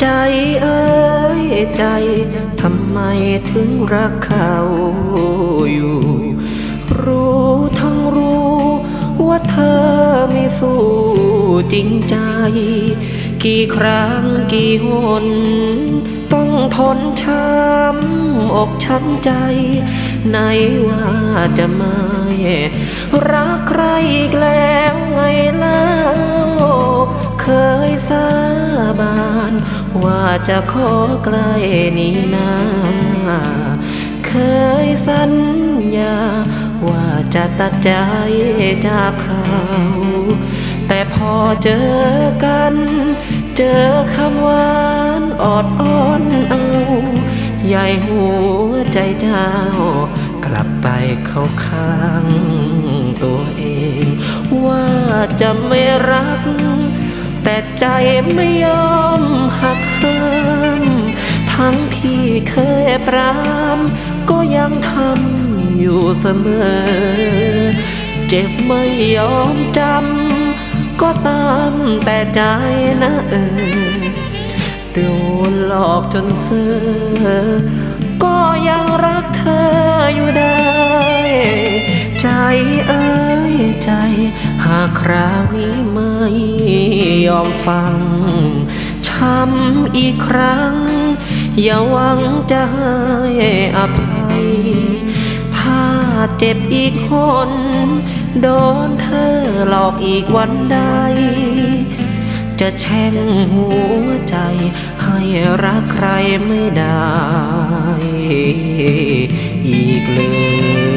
ใจเอ้ยใจ ทำไมถึงรักเขาอยู่ รู้ทั้งรู้ ว่าเธอไม่สู้จริงใจ กี่ครั้งกี่หน ต้องทนช้ำอกช้ำใจ ไหนว่าจะไม่ รักใครอีกแล้ว บาน ว่าจะขอใกล้นี้นาเคยสัญญา ว่าจะตัดใจจากเขา แต่พอเจอกัน เจอคำหวานออดอ้อนเอาใหญ่หัวใจเจ้ากลับไปเข้าข้างตัวเอง ว่าจะไม่รัก แต่ใจไม่ยอมหักห้ามทั้งที่เคยปรามก็ยังทำอยู่เสมอ เจ็บไม่ยอมจำก็ตามแต่ใจนะเออโดนหลอกจนเสื่อ ใจ หากคราวนี้ไม่ยอมฟัง ช้ำอีกครั้ง อย่าหวังจะให้อภัย ถ้าเจ็บอีกคน โดนเธอหลอกอีกวันใด จะแช่งหัวใจ ให้รักใครไม่ได้ อีกเลย